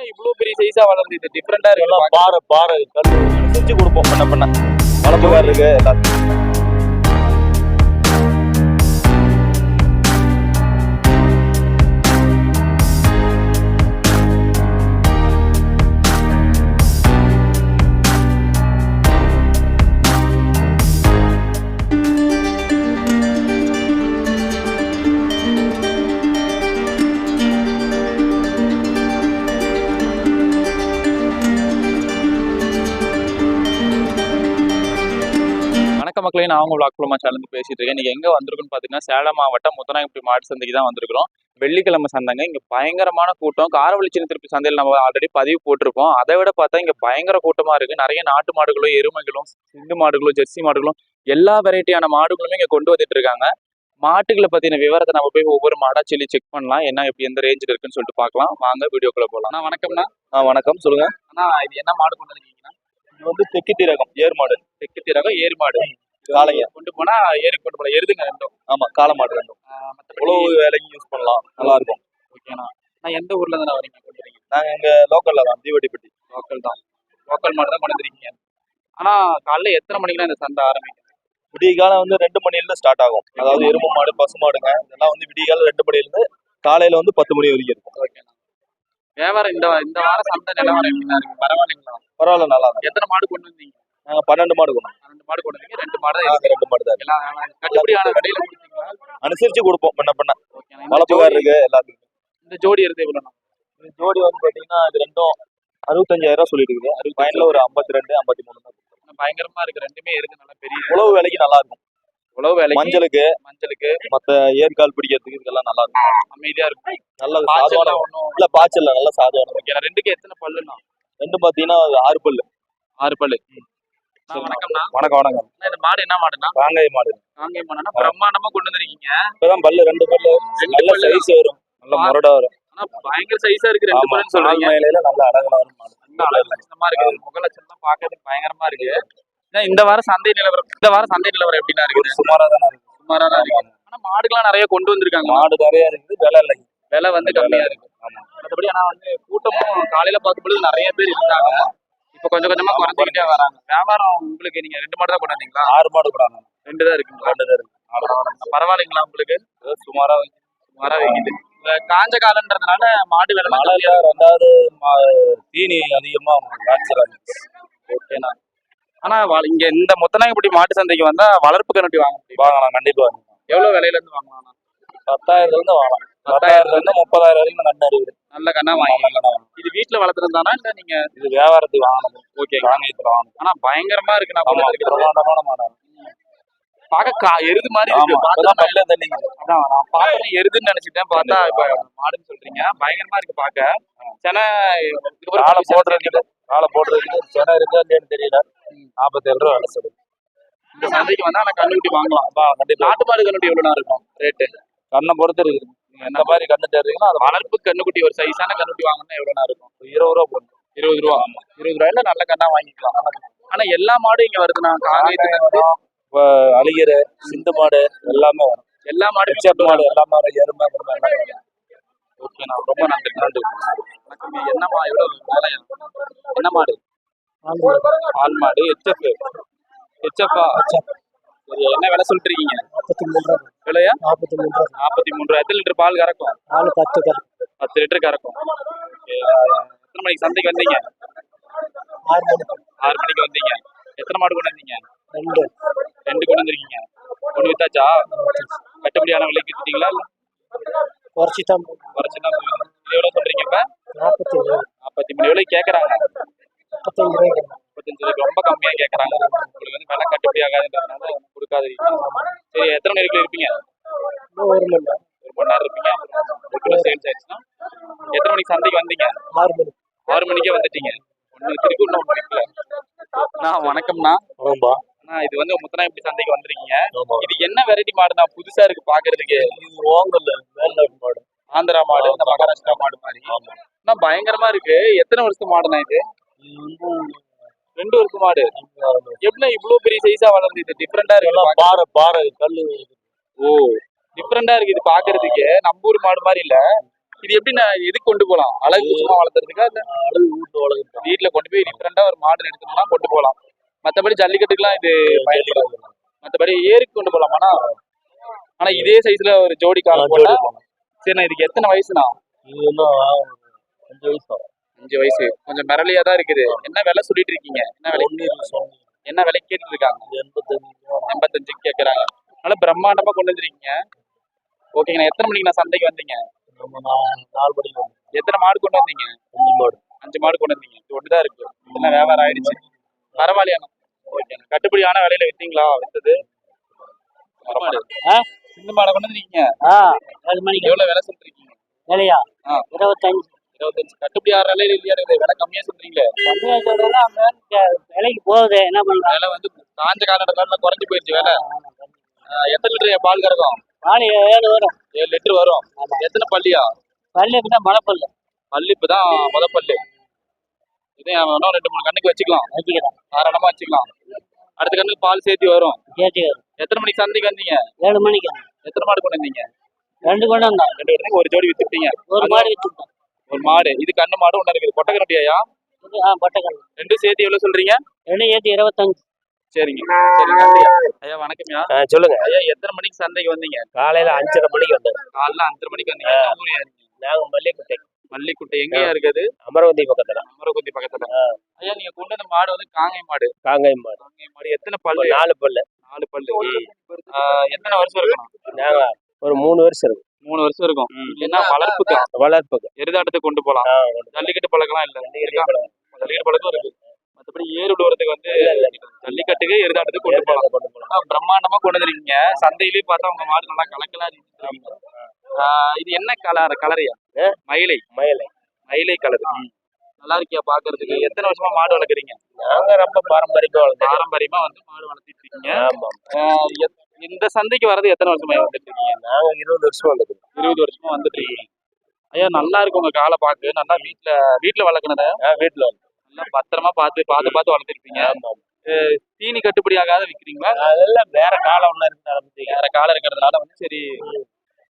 என்ன இவ்வளவு பெரிய சைஸா வளருது இது டிஃப்ரெண்டா இருக்கு எல்லாம் பாறை பாறை கல் செஞ்சு கொடுப்போம் பண்ண பண்ண. வளர்ப்புகாரருக்கு எல்லாத்துக்கும். மக்களே நான் விளாக் குளமா சேனல் பேசிட்டு இருக்கேன். நீங்க எங்க வந்திருக்குன்னு பாத்தீங்கன்னா சேலம் மாவட்டம் முத்தநாயகப்பட்டி மாட்டு சந்தைக்கு தான் வந்திருக்கிறோம். வெள்ளிக்கிழமை சந்தைங்க. இங்க பயங்கரமான கூட்டம். காரவழி சின்ன திருப்பி சந்தையில் நம்ம ஆல்ரெடி பதிவு போட்டிருப்போம். அதை விட பார்த்தா இங்க பயங்கர கூட்டமா இருக்கு. நிறைய நாட்டு மாடுகளும் எருமைகளும் சிந்து மாடுகளும் ஜெர்சி மாடுகளும் எல்லா வெரைட்டியான மாடுகளுமே இங்க கொண்டு வந்துட்டு இருக்காங்க. மாட்டுகளை பத்தின விவரத்தை நம்ம போய் ஒவ்வொரு மாடா சொல்லி செக் பண்ணலாம். என்ன இப்படி எந்த ரேஞ்சில் இருக்குன்னு சொல்லிட்டு பார்க்கலாம். வாங்க வீடியோக்குள்ள போகலாம். அண்ணா வணக்கம்ண்ணா. ஆ வணக்கம். சொல்லுங்க. அண்ணா இது என்ன மாடு கொண்டு வந்திருக்கீங்கன்னா இது வந்து தெக்கிட்டி ரகம் ஏர் மாடு. தெற்கு திரகம் ஏறு மாடு. காளைங்க. கொண்டு போனா ஏரி கொண்டு போலாம். எருதுங்க ரெண்டும். ஆமா காளை மாடு ரெண்டும். உழவு வேலைக்கு யூஸ் பண்ணலாம்? நல்லா இருக்கும். ஓகேண்ணா நான் எந்த ஊர்ல இருந்து வரீங்க? கொண்டு வரீங்க நாங்க இங்க லோக்கல்ல தான் தீவட்டிப்பட்டி லோக்கல் தான். லோக்கல் மாடு தான் கொண்டு வந்துருக்கீங்க ஆனா காலைல எத்தனை மணிக்கெல்லாம் இந்த சந்தை ஆரம்பிக்கும்? விடிய காலம் வந்து ரெண்டு மணில ஸ்டார்ட் ஆகும். அதாவது எருமை மாடு பசு மாடுங்க இதெல்லாம் வந்து விடிய காலம் ரெண்டு மணில இருந்து காலையில வந்து பத்து மணி வரைக்கும் இருக்கும். ஓகேண்ணா வியாபாரம் இந்த இந்த வாரம் சந்தை நிலவரம் எப்படிண்ணா இருக்கு? பரவாயில்லைங்களா? பரவாயில்ல நல்லா தான். எத்தனை மாடு கொண்டு வந்தீங்க? பன்னெண்டு மாடு கொண்டு ரெண்டு மாடு கொண்டு வந்தீங்க. ரெண்டு மாடு. ரெண்டு மாடு தான் கட்டுப்படியான கொடுத்தீங்களா? அனுசரிச்சு கொடுப்போம் பண்ண பண்ண. ஜோடி- இருக்கு எல்லாத்துக்கும். இந்த ஜோடி எடுத்து எவ்வளோண்ணா இந்த ஜோடி வந்து பாத்தீங்கன்னா இது ரெண்டும் அறுபத்தஞ்சாயிரம் ரூபாய் சொல்லிட்டு இருக்குது. அது ஃபைனல் ஒரு ஐம்பத்தி ரெண்டு ஐம்பத்தி மூணு தான் பயங்கரமா இருக்கு. ரெண்டுமே இருக்கு. நல்லா பெரிய உழவு வேலைக்கு நல்லா இருக்கும். உழவு வேலை மஞ்சளுக்கு. மஞ்சளுக்கு. மத்த ஏற்கால் பிடிக்கிறதுக்கு இதெல்லாம் நல்லா இருக்கும். அமைதியா இருக்கும். நல்ல சாதுவான ஒன்றும் இல்ல பாய்ச்சல் நல்ல சாதுவான ஓகே ரெண்டுக்கு எத்தனை பல்லுண்ணா? ரெண்டும் பாத்தீங்கன்னா அது ஆறு பல்லு. ஆறு பல்லு. வணக்கம்ண்ணா. வணக்கம் வணக்கம். இந்த மாடு என்ன மாடுண்ணா? காங்காய மாடு. காங்கேயம் மாடுனா பிரம்மாண்டமா கொண்டு வந்திருக்கீங்க. இப்பதான் பல்லு ரெண்டு பல்லு. நல்ல பல்லு சைஸ் வரும். நல்ல முரடா வரும். ஆனா பயங்கர சைஸா இருக்கு ரெண்டு சொல்றீங்க. மயிலையில நல்ல அழகா வரும் மாடு. ரொம்ப அழகு லட்சணமா இருக்கு. முக லட்சணம் பாக்குறதுக்கு பயங்கரமா இருக்கு. இந்த வாரம் சந்தை நிலவரம் இந்த வாரம் சந்தை நிலவரம் எப்படின்னா இருக்குது? சுமாரா தானே இருக்கு. சுமாரா தான் இருக்கு ஆனா மாடுகள்லாம் நிறைய கொண்டு வந்திருக்காங்க. மாடு நிறைய இருக்குது. விலை இல்லை. விலை வந்து கம்மியா இருக்கு. மற்றபடி ஆனா வந்து கூட்டமும் காலையில பார்க்கும்போது நிறைய பேர் இருந்தாங்க. இப்ப கொஞ்சம் கொஞ்சமா குறைஞ்சிக்கிட்டே வராங்க. வியாபாரம் உங்களுக்கு நீங்க ரெண்டு மாடு தான் கொண்டு வந்தீங்களா ஆறு மாடு கூட ரெண்டு தான் இருக்குங்களா? ரெண்டு தான் இருக்கு. பரவாயில்லைங்களா உங்களுக்கு? சுமாரா சுமாரா வைக்குது. காஞ்ச காலன்றதுனால மாடு விலை மழை இல்ல ரெண்டாவது தீனி அதிகமா காய்ச்சறாங்க ஓகேண்ணா ஆனா இங்க இந்த முத்தநாயகப்பட்டி மாட்டு சந்தைக்கு வந்தா வளர்ப்பு கண்ணுட்டி வாங்க முடியும். வாங்கலாம் கண்டிப்பா வாங்கலாம். எவ்வளவு விலையில இருந்து வாங்கலாம்? பத்தாயிரத்துல இருந்து வாங்கலாம். பத்தாயிரத்துல இருந்து முப்பதாயிரம் வரைக்கும் கண்ணு இருக்குது. நல்ல கண்ணா வாங்கி இது வீட்டுல வளர்த்துறதானா இல்ல நீங்க இது வியாபாரத்துக்கு வாங்கணும். ஓகே. காங்கயத்துல வாங்கணும். ஆனா பயங்கரமா இருக்கு நான். பிரமாண்டமான மாடு பார்க்க கா- எருது மாதிரி அதான் நான் பார்த்தோன்னே எருதுன்னு நினைச்சிட்டேன் பார்த்தா இப்ப மாடுன்னு சொல்றீங்க. பயங்கரமா இருக்கு பார்க்க. சென காலை போடுறதுக்கு காலை போடுறதுக்கு சென இருக்கா இல்லையான்னு தெரியல. நாற்பத்தேழு ரூபா விலை சொல்லுது. இந்த சந்தைக்கு வந்தா நான் கண்ணுக்குட்டி வாங்கலாம். நாட்டு மாடு கண்ணுட்டி எவ்வளவு இருக்கும்? ரேட்டு கண்ணை பொறுத்து இருக்குது. எந்த மாதிரி கண்ணு தேடுறீங்களோ அது வளர்ப்பு கண்ணுக்குட்டி ஒரு சைஸான கண்ணுட்டி வாங்கினா எவ்வளவு இருக்கும்? இருபது ரூபா போடணும் இருபது ரூபா? இருபது ரூபாயில நல்ல கண்ணா வாங்கிக்கலாம். ஆனா எல்லா மாடும் இங்க வருது. நான் காங்கேயத்துக்கு காங்கேயம், இப்ப அழிகிற சிந்து மாடு எல்லாமே வரும். எல்லா மாடுமே பிச்சப் மாடு எல்லாமே வரும் எருமை எல்லாமே வரும். ஓகேண்ணா ரொம்ப நன்றி. நன்றி. என்னம்மா எவ்வளவு வேலையா என்ன மாடு? ஆள் மாடு. ஹெச்எஃப் ஹெச்எஃப்பா சரி என்ன விலை சொல்லிட்டு இருக்கீங்க நாற்பத்தி மூணு ரூபா விலையா? நாற்பத்தி மூணு ரூபா நாற்பத்தி மூணு ரூபா எத்தனை லிட்டர் பால் கறக்கும்? நாலு பத்து கரு பத்து லிட்டர் கறக்கும். எத்தனை மணிக்கு சந்தைக்கு வந்தீங்க? ஆறு மணி ஆறு மணிக்கு வந்தீங்க. எத்தனை மாடு கொண்டு வந்தீங்க? ரெண்டு ரெண்டு கொண்டு வந்திருக்கீங்க. ஒன்று வித்தாச்சா? கட்டுப்படியான விலைக்கு வித்துட்டீங்களா? இல்ல குறைச்சி தான் குறைச்சு தான் எவ்வளோ சொல்றீங்க இப்ப? நாற்பத்தி மூணு நாற்பத்தி மூணு எவ்வளோ கேட்குறாங்க? முப்பத்தஞ்சு ரூபாய்க்கு. முப்பத்தஞ்சு. ரூபாய்க்கு ரொம்ப கம்மியா கேட்குறாங்க. உங்களுக்கு வந்து விலை கட்டுப்படி ஆகாதுன்றதுனால கொடுக்காதீங்க. சரி எத்தனை மணி வரைக்கும் இருப்பீங்க? ஒரு மணி நேரம் ஒரு மணி நேரம் இருப்பீங்க. ஒரு கிலோ சேல்ஸ் ஆயிடுச்சுன்னா எத்தனை மணிக்கு சந்தைக்கு வந்தீங்க? ஆறு மணி ஆறு மணிக்கே வந்துட்டீங்க. ஒன்று திருப்பி ஒன்று இருக்குல்ல அண்ணா வணக்கம்ண்ணா. ஆமாம்பா. அண்ணா இது வந்து முத்தனாயப்பட்டி சந்தைக்கு வந்திருக்கீங்க? இது என்ன வெரைட்டி மாடுண்ணா? புதுசா இருக்கு பாக்குறதுக்கு. இது மேல்நாட்டு மாடு. ஆந்திரா மாடு இந்த மகாராஷ்டிரா மாடு மாதிரி. அண்ணா பயங்கரமா இருக்கு. எத்தனை வருஷம் மாடுண்ணா இது இது வந்து ரெண்டு வருஷம் மாடு. எப்படி இவ்வளவு பெரிய சைஸா வளர்ந்து இது டிஃப்ரெண்டா இருக்கு பாறை பாறை கல்லு. ஓ டிஃப்ரெண்டா இருக்கு இது பாக்குறதுக்கு. நம்ம ஊர் மாடு மாதிரி இல்ல. இது எப்படி நான் எதுக்கு கொண்டு போலாம் அழகு சும்மா வளர்த்துறதுக்கா இல்ல அழகு வீட்டு வளர்க்குறோம் வீட்டுல கொண்டு போய் டிஃப்ரெண்டா ஒரு மாடு எடுத்துனா கொண்டு போலாம் மத்தபடி ஜல்லிக்கட்டுக்குலாம் இது பயன்படாது மத்தபடி ஏருக்கு கொண்டு போலாமாண்ணா ஆனா இதே சைஸ்ல ஒரு ஜோடி காலம் போல சரிண்ணா இதுக்கு எத்தனை வயசுண்ணா? இது இன்னும் அஞ்சு வயசு அஞ்சு வயசு. கொஞ்சம் மிரளியா தான் இருக்குது. என்ன விலை சொல்லிட்டு இருக்கீங்க? என்ன விலை. என்ன விலை கேட்டு இருக்காங்க எண்பத்தஞ்சு கேக்குறாங்க நல்லா பிரம்மாண்டமா கொண்டு வந்துருக்கீங்க. ஓகேங்கண்ணா எத்தனை மணிக்கு நான் சந்தைக்கு வந்தீங்க? நாலு மணிக்கு எத்தனை மாடு கொண்டு வந்தீங்க? அஞ்சு மாடு. அஞ்சு மாடு கொண்டு வந்தீங்க. இது ஒண்ணுதான் இருக்கு. இதெல்லாம் வியாபாரம் ஆயிடுச்சு. பரவாயில்லையாண்ணா ஓகேண்ணா கட்டுப்படியான விலையில வித்தீங்களா? வித்தது? மாடு. சிந்து மாடை கொண்டு வந்திருக்கீங்க? எவ்வளவு விலை சொல்றீங்க வேலையா. இருபத்தஞ்சு. இருபத்தஞ்சு கட்டுப்படி இல்லையா? இருக்குது விலை கம்மியா சொல்றீங்களே. கம்மியா சொல்றதா அந்த விலைக்கு போகுது. என்ன பண்ணலாம் விலை வந்து காஞ்ச காலத்துல குறைஞ்சு போயிடுச்சு விலை. எத்தனை லிட்டர் பால் கறக்கும்? நாலு ஏழு வரும். ஏழு லிட்டர் வரும். எத்தனை பள்ளியா பல்லுக்கு தான் மலைப்பல்லு பல்லு இப்பதான் முத பல்லு இதே இன்னும் ரெண்டு மூணு கண்ணுக்கு வச்சுக்கலாம். வச்சுக்கிறேன் தாராளமா வச்சுக்கலாம். அடுத்த கண்ணுக்கு பால் சேர்த்து வரும். கேட்டுக்கிறேன் எத்தனை மணிக்கு சந்தைக்கு வந்தீங்க? ஏழு மணிக்கு. எத்தனை மாடு கொண்டு வந்தீங்க? ரெண்டு கொண்டு வந்தோம். ரெண்டு பேருக்கு ஒரு ஜோடி வித்துட்டீங்க ஒரு மாடு விற்றுட்டோம் ஒரு மாடு. இது கண்ணு மாடு ஒண்ணு இருக்குது. கொட்டக்கரண்டியா பட்டக்கல் ரெண்டும் சேர்த்து எவ்வளவு சொல்றீங்க? ரெண்டு ஏற்றி இருபத்தஞ்சு. சரிங்க. சரி நன்றி ஐயா வணக்கம்யா. சொல்லுங்க. ஐயா எத்தனை மணிக்கு சந்தைக்கு வந்தீங்க? காலையில அஞ்சரை மணிக்கு வந்தேன். காலைல அஞ்சரை மணிக்கு வந்தீங்க. ஊர்யா இருக்கீங்க? நாங்க மல்லிகைப்பட்டை மல்லிக்குட்டை எங்கேயா இருக்குது? அமராவதி பக்கத்துல. அமரகுந்தி பக்கத்துல. ஐயா நீங்க கொண்டு வந்த மாடு வந்து காங்கை மாடு. காங்காயம் மாடு. காங்கை மாடு. எத்தனை பல்லு? நாலு பல்லு. நாலு பல்லு. எத்தனை வருஷம் இருக்கணும்? நாங்க ஒரு மூணு வருஷம் இருக்கு. மூணு வருஷம் இருக்கும். என்ன வளர்ப்புக்கு வளர்ப்புக்கு எருதாட்டத்துக்கு கொண்டு போலாம். ஆ, ஜல்லிக்கட்டு பழக்கம்லாம் இல்ல? ஜல்லிக்கட்டு பழக்கம் இருக்கு. மத்தபடி ஏறு விடுறதுக்கு வந்து ஜல்லிக்கட்டுக்கு எருதாட்டத்துக்கு கொண்டு ஆ, பிரம்மாண்டமா கொண்டு வந்துருக்கீங்க. சந்தையிலயும் பார்த்தா உங்க மாடு நல்லா கலக்கலா இருந்துச்சு ஆ, இது என்ன கலர் கலரியா? மயிலை. மயிலை. மயிலை கலர். நல்லா இருக்கியா பாக்குறதுக்கு? எத்தனை வருஷமா மாடு வளர்க்குறீங்க? நாங்க ரொம்ப பாரம்பரியமா பாரம்பரியமா வந்து மாடு வளர்த்திட்டு இருக்கீங்க. இந்த சந்தைக்கு வர்றது எத்தனை வருஷமா வந்துட்டு இருக்கீங்க இருபது வருஷம் வந்தது இருபது வருஷமா வந்துட்டு இருக்கீங்க ஐயா நல்லா இருக்கு உங்க காலை பாக்கு நல்லா வீட்ல வீட்ல வளர்க்கணத வீட்டுல வந்து நல்லா பத்திரமா பார்த்து பார்த்து பார்த்து வளர்த்திருப்பீங்க. தீனி கட்டுப்படி ஆகாத விக்கிறீங்களா? அதெல்லாம் வேற காலம் ஒண்ணு இருக்கு ஆரம்பிச்சீங்க வேற காலம் இருக்கிறதுனால வந்து சரி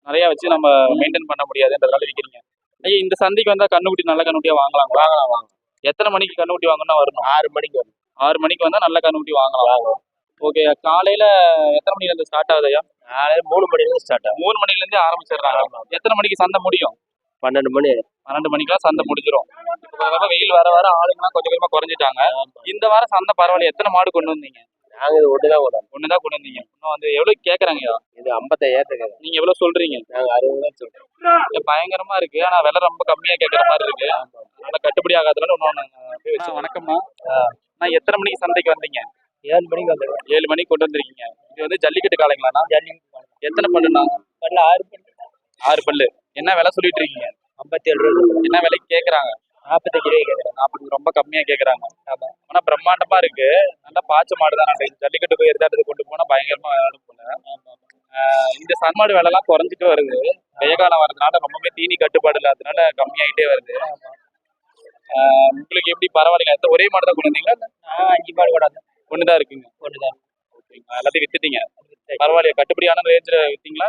நிறைய வச்சு நம்ம மெயின்டைன் பண்ண முடியாதுன்றதுனால விக்கிறீங்க. ஐயா இந்த சந்தைக்கு வந்தா கண்ணுக்குட்டி நல்ல கண்ணுக்குட்டியா வாங்கலாம் வாங்கலாம் வாங்கலாம். எத்தனை மணிக்கு கண்ணுக்குட்டி வாங்கணும்னா வரணும்? ஆறு மணிக்கு வந்து ஆறு மணிக்கு வந்தா நல்ல கண்ணுக்குட்டி வாங்கலாம். ஓகே காலையில எத்தனை மணில இருந்து ஸ்டார்ட் ஆகுது ஐயா? காலையில மூணு மணிக்கு ஸ்டார்ட் ஆகும் மூணு மணில இருந்தே ஆரம்பிச்சிடுறாங்க எத்தனை மணிக்கு சந்தை முடியும்? பன்னெண்டு மணி. பன்னெண்டு மணிக்கெல்லாம் சந்தை முடிஞ்சிடும் இப்போ வெயில் வர வர ஆளுங்கலாம் கொஞ்சம் கொஞ்சமா குறைஞ்சிட்டாங்க. இந்த வாரம் சந்தை பரவாயில்ல. எத்தனை மாடு கொண்டு வந்தீங்க? நாங்க இது ஒண்ணுதான் கொண்டாங்க ஒண்ணுதான் கொண்டு வந்தீங்க. இன்னும் வந்து எவ்வளவு கேக்குறாங்கய்யா இது ஐம்பத்தாயிரத்து கேட்கறோம் நீங்க எவ்வளவு சொல்றீங்க? நாங்க அறுபது சொல்றோம். பயங்கரமா இருக்கு. ஆனா விலை ரொம்ப கம்மியா கேக்குற மாதிரி இருக்கு. அதனால கட்டுப்படி ஆகாதனால இன்னொன்னு வணக்கம்மா. நான் எத்தனை மணிக்கு சந்தைக்கு வந்தீங்க? ஏழு மணிக்கு வந்துடுவோம் ஏழு மணிக்கு கொண்டு வந்திருக்கீங்க. இது வந்து ஜல்லிக்கட்டு காலைங்களாண்ணா எத்தனை பல்லுண்ணா? பல்ல ஆறு மணி ஆறு பல்லு. என்ன விலை சொல்லிட்டு இருக்கீங்க? ஐம்பத்தி ஏழு ரூபா. என்ன விலைக்கு கேக்குறாங்க? நாற்பத்தஞ்சு ரூபாய்க்கு கேட்கறேன் நாற்பது ரொம்ப கம்மியா கேக்குறாங்க. ஆனா பிரம்மாண்டமா இருக்கு. நல்லா பாய்ச்ச மாடு தான் ஜல்லிக்கட்டு போய் எருதாட்டத்துக்கு கொண்டு போனா பயங்கரமா விளையாடும் போல. இந்த சன்மாடு விலை எல்லாம் குறைஞ்சிட்டு வருது. வெய்ய காலம் வரதுனால ரொம்பவே தீனி கட்டுப்பாடு இல்லாததுனால கம்மியாயிட்டே வருது. உங்களுக்கு எப்படி பரவாயில்லைங்க ஒரே மாடு தான் கொண்டு வந்தீங்களா? அஞ்சு மாடு கூட ஒண்ணுதான் இருக்குங்க. ஒண்ணுதான். ஓகேங்க. எல்லாத்தையும் வித்துட்டீங்க. பரவாயில்லையா கட்டுப்படியான ரேஞ்சில் வித்தீங்களா?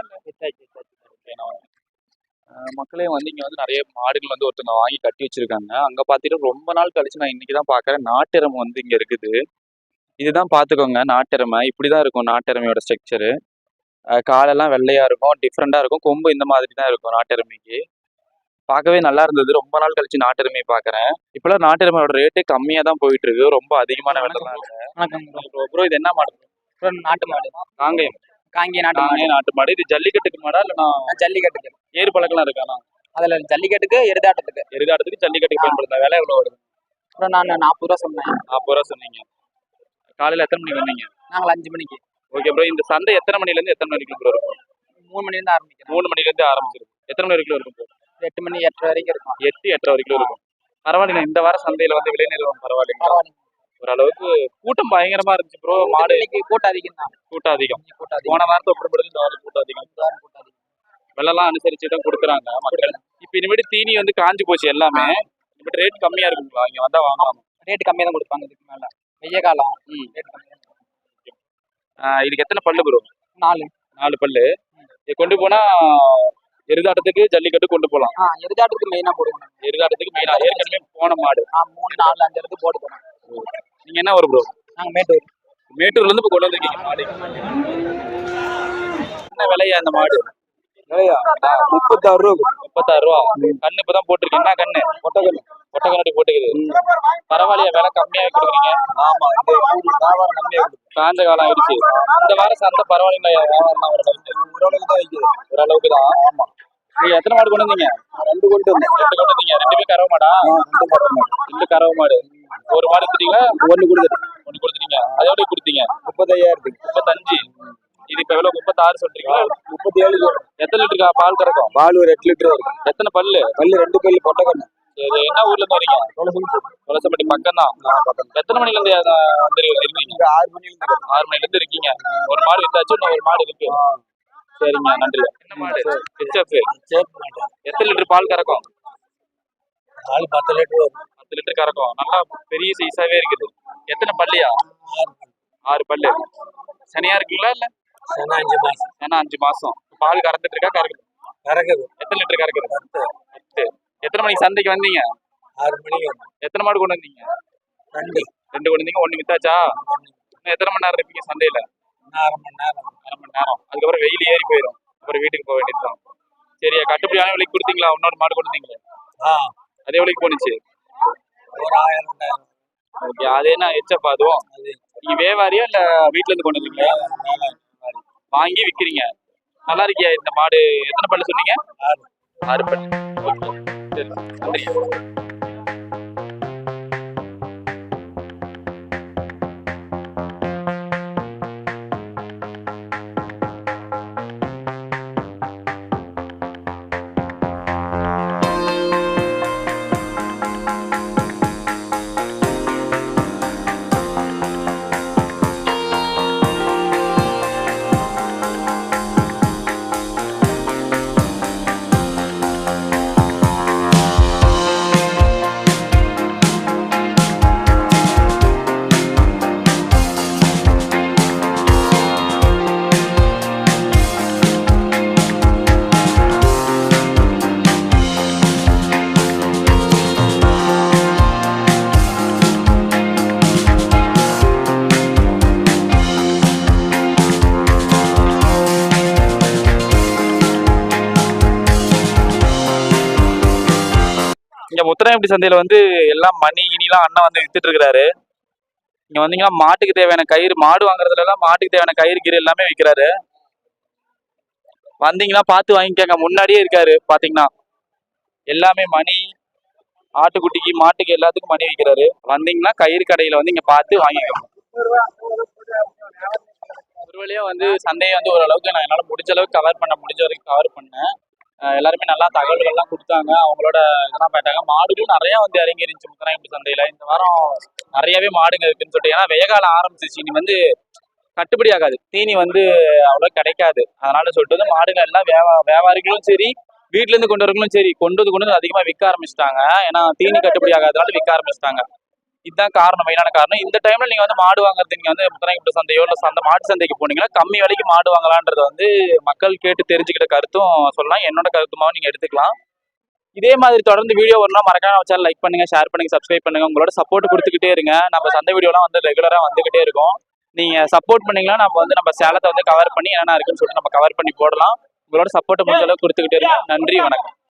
இல்ல? மக்களே வந்து இங்க வந்து நிறைய மாடுகள் வந்து ஒருத்தவங்க வாங்கி கட்டி வச்சிருக்காங்க. அங்க பாத்துட்டு ரொம்ப நாள் கழிச்சு நான் இன்னைக்கு தான் பாக்குறேன். நாட்டெருமை வந்து இங்க இருக்குது. இதுதான் பாத்துக்கோங்க நாட்டெருமை. இப்படிதான் இருக்கும் நாட்டெருமையோட ஸ்ட்ரக்சரு காலெல்லாம் வெள்ளையா இருக்கும் டிஃப்ரெண்டா இருக்கும். கொம்பு இந்த மாதிரி தான் இருக்கும் நாட்டெருமைக்கு. பார்க்கவே நல்லா இருந்தது. ரொம்ப நாள் கழிச்சு நாட்டெருமை பாக்குறேன் இப்பெல்லாம் நாட்டெருமையோட ரேட்டு கம்மியா தான் போயிட்டு இருக்கு. ரொம்ப அதிகமான விலை ப்ரோ இது என்ன மாடு? நாட்டு மாடு. காங்கயம் காங்கிய நாட்டு நானே நாட்டு மாடு. இது ஜல்லிக்கட்டுக்கு மாடா இல்ல நான் ஜல்லிக்கட்டுக்கு. ஏறு பழக்கலாம் இருக்கானா அதுல ஜல்லிக்கட்டுக்கு எருதாட்டத்துக்கு. எருதாட்டத்துக்கு ஜல்லிக்கட்டுக்கு பயன்படுத்த விலை எவ்வளவு வருது? அப்புறம் நான் நாற்பது ரூபா சொன்னேன். நாற்பது ரூபா சொன்னீங்க. காலையில எத்தனை மணிக்கு வந்தீங்க? நாங்கள் அஞ்சு மணிக்கு. ஓகே ப்ரோ இந்த சந்தை எத்தனை மணில இருந்து எத்தனை மணிக்கு ப்ரோ இருக்கும்? மூணு மணி இருந்து ஆரம்பிக்கிறோம் மூணு மணில இருந்து ஆரம்பிச்சிருக்கு. எத்தனை மணி வரைக்கும் இருக்கும்? எட்டு மணி எட்டரை வரைக்கும் இருக்கும். எட்டு எட்டரை வரைக்கும் இருக்கும். பரவாயில்லைங்க இந்த வார சந்தையில வந்து விலை நிறுவனம் பரவாயில்லைங்க. பரவாயில்ல ஓரளவுக்கு கூட்டம் பயங்கரமா இருந்துச்சு ப்ரோ மாடு இன்னைக்கு கூட்டம் அதிகம் தான். கூட்டம் அதிகம். கூட்டம் அதிகம். போன வாரத்தை ஒப்பிடும்போது இந்த வாரம் கூட்டம் அதிகம். கூட்டம் அதிகம். வெள்ளெல்லாம் அனுசரிச்சு தான் கொடுக்குறாங்க. மக்கள் இப்போ இனிமேட்டு தீனி வந்து காஞ்சு போச்சு எல்லாமே. இனிமேட்டு ரேட் கம்மியா இருக்குங்களா? இங்க வந்தா வாங்கலாம்? ரேட்டு கம்மியாக தான் கொடுப்பாங்க இதுக்கு மேல. வெய்ய காலம். ம். ரேட் கம்மியாக ஆஹ் இதுக்கு எத்தனை பல்லு ப்ரோ நாலு. நாலு பல்லு. இது கொண்டு போனா எருதாட்டத்துக்கு ஜல்லிக்கட்டு கொண்டு போகலாம் ஆ எருதாட்டுக்கு மெயினா போடுவோம் எருதாட்டத்துக்கு மெயினா ஏற்கனவே போன மாடு. மூணு நாலு அஞ்சு இடத்துக்கு போட்டு போறோம் நீங்க என்ன ஒரு ப்ரோ நாங்க மேட்டூர். மேட்டூர்ல இருந்து கொண்டு வந்திருக்கீங்க மாடு. என்ன விலையா அந்த மாடு? முப்பத்தாறு ரூபா முப்பத்தாறு ரூபா. கண்ணு இப்பதான் போட்டிருக்கீங்க என்ன கண்ணு? கொட்டகல் ஒட்ட கண்ணாடி போட்டுக்குது பரவாயில்லையா விலை கம்மியா கொடுக்குறீங்க. ஆமா இந்த வியாபாரம் கம்மியா காஞ்ச காலம் ஆயிடுச்சு. இந்த வாரம் சந்தை பரவாயில்லைங்களா? வியாபாரம் ஓரளவுக்கு தான் வைக்குது ஓரளவுக்கு தான்? ஆமா. நீங்க எத்தனை மாடு கொண்டு வந்தீங்க? ரெண்டு கொண்டு வந்தேன். ரெண்டு கொண்டு வந்தீங்க. ரெண்டுமே கறவை மாடா? ரெண்டு மாடு. ரெண்டு கறவை மாடு. ஒரு மாடு கொடுத்தீங்களா ஒண்ணு கொடுத்துட்டு ஒன்று கொடுத்துட்டீங்க. அதை எப்படி கொடுத்தீங்க? முப்பத்தையாயிரத்துக்கு முப்பத்தஞ்சு. இது இப்ப எவ்வளவு? முப்பத்தாறு சொல்றீங்களா? முப்பத்தி ஏழு எத்தனை லிட்டருக்கா பால் கறக்கும்? பால் ஒரு எட்டு லிட்டர் வரும் எத்தனை பல்லு? பல்லு ரெண்டு பல்லு பொட்டக்கண்ணு இது என்ன ஊர்ல இருந்து வரீங்க? துளசப்பட்டி பக்கம் தான் எத்தனை மணில இருந்து அஹ், வந்து இருக்கீங்க இங்க ஆறு மணில இருந்து. ஆறு மணில இருந்து இருக்கீங்க. ஒரு மாடு வித்தாச்சு ஒரு மாடு இருக்கு. சரிங்க நன்றி. என்ன மாடு ஹெச்எஃப். எத்தனை லிட்டர் பால் கறக்கும்? நாலு பத்து லிட்டர் வரும். பத்து லிட்டர் கறக்கும். நல்லா பெரிய சைஸாவே இருக்குது. எத்தனை பல்லியா? ஆறு பல்லு. சனியா இருக்குங்களா இல்ல? சேனா அஞ்சு மாசம். ஏன்னா அஞ்சு மாசம். பால் கறந்துட்டு இருக்கா கறக்குது கறக்குது. எத்தனை லிட்டர் கறக்குது? பத்து. எத்தனை மணிக்கு சந்தைக்கு வந்தீங்க? ஆறு மணிக்கு எத்தனை மாடு கொண்டு வந்தீங்க? ரெண்டு. ரெண்டு கொண்டு வந்தீங்க ஒண்ணு வித்தாச்சா? இன்னும் எத்தனை மணி நேரம் இருப்பீங்க சந்தையில? அரை மணி நேரம். அரை மணி நேரம். அதுக்கப்புறம் வெயில் ஏறி போயிடும். அப்புறம் வீட்டுக்கு போக வேண்டியதுதான் சரியா கட்டுப்படியான விலைக்கு கொடுத்தீங்களா? இன்னொரு மாடு கொண்டு வந்தீங்களே? ஆ. அதே விலைக்கு போனுச்சு ஒரு ஆயிரம் ரெண்டாயிரம். ஓகே அது என்ன எச்சப்பா அதுவும்? அது. நீங்க வேவாரியா இல்ல வீட்ல இருந்து கொண்டு வந்தீங்களா? வாங்கி விக்கிறீங்க. நல்லா இருக்கியா இந்த மாடு? எத்தனை பல்லு சொன்னீங்க? ஆறு. பல்லு. சரி. நன்றி இங்க முத்தராயப்பட்டி சந்தையில வந்து எல்லாம் மணி கினிலாம் அண்ணன் வந்து வித்துட்டு இருக்கிறாரு. இங்க வந்தீங்கன்னா மாட்டுக்கு தேவையான கயிறு மாடு வாங்குறதுல எல்லாம் மாட்டுக்கு தேவையான கயிறு கீறு எல்லாமே விற்கிறாரு வந்தீங்கன்னா பார்த்து வாங்கிக்கங்க முன்னாடியே இருக்காரு பாத்தீங்கன்னா எல்லாமே மணி ஆட்டுக்குட்டிக்கு மாட்டுக்கு எல்லாத்துக்கும் மணி விற்கிறாரு வந்தீங்கன்னா கயிறு கடையில வந்து இங்க பார்த்து வாங்கிக்கோங்க. ஒரு வழியா வந்து சந்தையை வந்து ஓரளவுக்கு நான் என்னால முடிஞ்ச அளவுக்கு கவர் பண்ண முடிஞ்ச வரைக்கும் கவர் பண்ணேன். எல்லாருமே நல்லா தகவல்கள்லாம் கொடுத்தாங்க. அவங்களோட இதெல்லாம் போயிட்டாங்க மாடுகளும் நிறைய வந்து இறங்கி இருந்துச்சு முத்தநாயப்பட்டி சந்தையில. இந்த வாரம் நிறையவே மாடுங்க இருக்குன்னு சொல்லிட்டு. ஏன்னா வெய காலம் ஆரம்பிச்சிச்சு இனி வந்து கட்டுப்படி ஆகாது. தீனி வந்து அவ்வளோ கிடைக்காது. அதனால சொல்லிட்டு வந்து மாடுகள் எல்லாம் வியாபா வியாபாரிகளும் சரி வீட்டிலேருந்து இருந்து கொண்டு வரவங்களும் சரி கொண்டு வந்து கொண்டு வந்து அதிகமா விற்க ஆரம்பிச்சிட்டாங்க. ஏன்னா தீனி கட்டுப்படி ஆகாதனால விற்க ஆரம்பிச்சிட்டாங்க. இதுதான் காரணம் மெயினான காரணம். இந்த டைம்ல நீங்க வந்து மாடு வாங்குறது நீங்க வந்து முத்தநாயக்கப்பட்ட சந்தையோ இல்ல அந்த மாட்டு சந்தைக்கு போனீங்கன்னா கம்மி விலைக்கு மாடு வாங்கலான்றது வந்து மக்கள் கேட்டு தெரிஞ்சுக்கிட்ட கருத்தும் சொல்லலாம். என்னோட கருத்துமாவும் நீங்க எடுத்துக்கலாம். இதே மாதிரி தொடர்ந்து வீடியோ வரணும் மறக்காம வச்சாலும் லைக் பண்ணுங்க ஷேர் பண்ணுங்க சப்ஸ்கிரைப் பண்ணுங்க. உங்களோட சப்போர்ட் கொடுத்துக்கிட்டே இருங்க. நம்ம சந்தை வீடியோலாம் வந்து ரெகுலரா வந்துகிட்டே இருக்கும். நீங்க சப்போர்ட் பண்ணீங்கன்னா நம்ம வந்து நம்ம சேலத்தை வந்து கவர் பண்ணி என்னென்ன இருக்குன்னு சொல்லிட்டு நம்ம கவர் பண்ணி போடலாம். உங்களோட சப்போர்ட் முடிஞ்ச அளவுக்கு கொடுத்துக்கிட்டே இருங்க. நன்றி வணக்கம்.